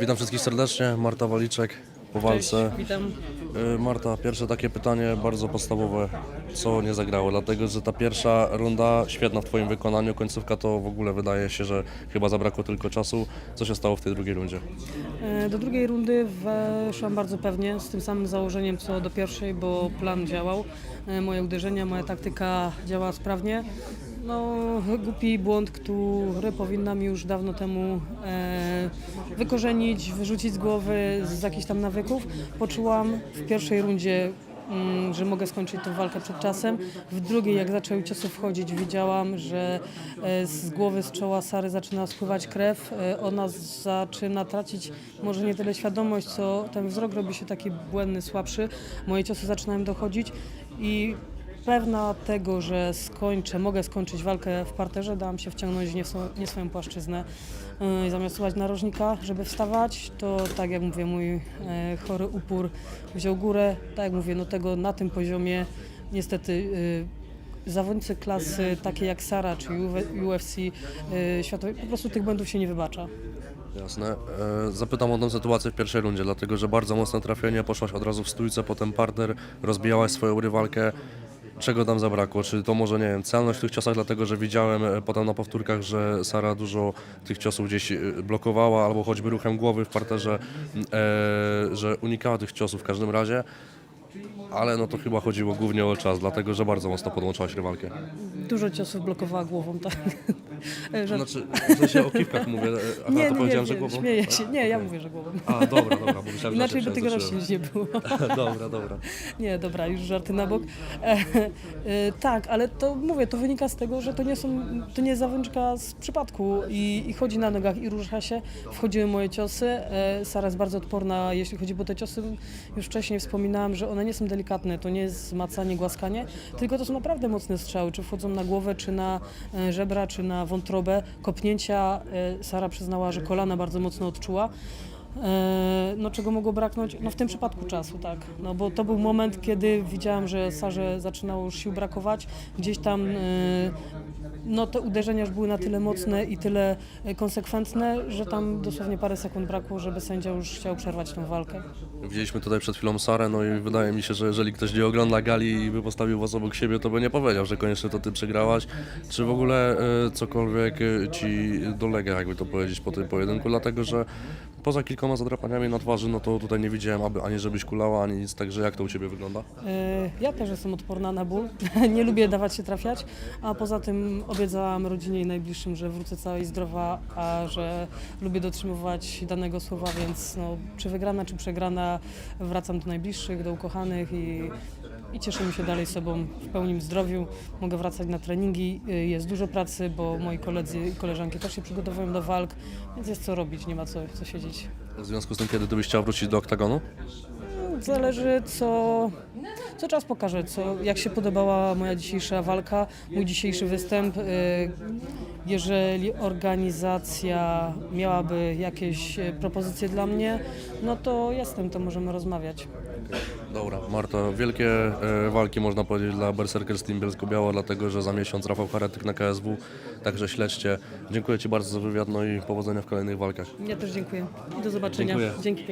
Witam wszystkich serdecznie, Marta Waliczek po walce. Witam. Y, Marta, pierwsze takie pytanie bardzo podstawowe, co nie zagrało, dlatego że ta pierwsza runda świetna w Twoim wykonaniu, końcówka to w ogóle wydaje się, że chyba zabrakło tylko czasu. Co się stało w tej drugiej rundzie? E, Do drugiej rundy weszłam bardzo pewnie, z tym samym założeniem co do pierwszej, bo plan działał. E, Moje uderzenia, moja taktyka działała sprawnie. No, głupi błąd, który powinnam już dawno temu e, wykorzenić, wyrzucić z głowy z jakichś tam nawyków. Poczułam w pierwszej rundzie mm, że mogę skończyć tę walkę przed czasem. W drugiej, jak zaczęły ciosy wchodzić, widziałam, że e, z głowy, z czoła Sary zaczyna spływać krew. E, Ona zaczyna tracić może nie tyle świadomość, co ten wzrok robi się taki błędny, słabszy. Moje ciosy zaczynają dochodzić i pewna tego, że skończę, mogę skończyć walkę w parterze, dałam się wciągnąć w nie, swo- nie swoją płaszczyznę. Yy, I zamiast słuchać narożnika, żeby wstawać, to tak jak mówię, mój e, chory upór wziął górę. Tak jak mówię, no tego na tym poziomie niestety yy, zawodnicy klasy takie jak Sara czy UFC yy, światowej, po prostu tych błędów się nie wybacza. Jasne. E, Zapytam o tę sytuację w pierwszej rundzie, dlatego że bardzo mocne trafienie, poszłaś od razu w stójce, potem partner, rozbijałaś swoją rywalkę. Czego tam zabrakło? Czy to może, nie wiem, celność w tych ciosach, dlatego że widziałem e, potem na powtórkach, że Sara dużo tych ciosów gdzieś e, blokowała, albo choćby ruchem głowy w parterze, e, że unikała tych ciosów w każdym razie. Ale no to chyba chodziło głównie o czas, dlatego że bardzo mocno podłączałaś rywalkę. Dużo ciosów blokowała głową, tak. Żart- Znaczy, w sensie o kiwkach mówię, e, aha, nie, to nie, powiedziałem, nie, że głową? śmieję się. Nie, ja mówię, że głową. A, dobra, dobra, bo myślałem, że Inaczej się by tego rośnie nie było. Dobra, dobra. Nie, dobra, już żarty na bok. E, e, tak, ale to mówię, to wynika z tego, że to nie są, to nie jest zawęczka z przypadku i, i chodzi na nogach i rusza się. Wchodziły moje ciosy. E, Sara jest bardzo odporna, jeśli chodzi, bo te ciosy, już wcześniej wspominałam, że one nie są delikatne, to nie jest macanie, głaskanie, tylko to są naprawdę mocne strzały, czy wchodzą na głowę, czy na e, żebra, czy na wątrobę. Kopnięcia, e, Sara przyznała, że kolana bardzo mocno odczuła. E, No czego mogło braknąć? No w tym przypadku czasu, tak. No bo to był moment, kiedy widziałam, że Sarze zaczynało już sił brakować. Gdzieś tam e, no te uderzenia już były na tyle mocne i tyle e, konsekwentne, że tam dosłownie parę sekund brakło, żeby sędzia już chciał przerwać tę walkę. Widzieliśmy tutaj przed chwilą Sarę, no i wydaje mi się, że jeżeli ktoś nie ogląda gali i by postawił was obok siebie, to by nie powiedział, że koniecznie to ty przegrałaś. Czy w ogóle cokolwiek ci dolega, jakby to powiedzieć, po tym pojedynku, dlatego że poza kilkoma zadrapaniami na twarzy, no to tutaj nie widziałem aby, ani żebyś kulała, ani nic, także jak to u ciebie wygląda? E, Ja też jestem odporna na ból. Nie lubię dawać się trafiać, a poza tym obiecałam rodzinie i najbliższym, że wrócę cała i zdrowa, a że lubię dotrzymywać danego słowa, więc no, czy wygrana, czy przegrana, wracam do najbliższych, do ukochanych i, i cieszymy się dalej sobą w pełnym zdrowiu. Mogę wracać na treningi, y, jest dużo pracy, bo moi koledzy i koleżanki też się przygotowują do walk, więc jest co robić, nie ma co, co siedzieć. W związku z tym, kiedy ty byś chciała wrócić do oktagonu? Zależy, co, co czas pokaże, co, jak się podobała moja dzisiejsza walka, mój dzisiejszy występ. Y, Jeżeli organizacja miałaby jakieś y, propozycje dla mnie, no to jestem, to możemy rozmawiać. Dobra, Marta, wielkie e, walki można powiedzieć dla Berserker Team Bielsko-Biała, dlatego że za miesiąc Rafał Charetyk na KSW, także śledźcie. Dziękuję Ci bardzo za wywiad, no i powodzenia w kolejnych walkach. Ja też dziękuję. Do zobaczenia. Dziękuję. Dzięki.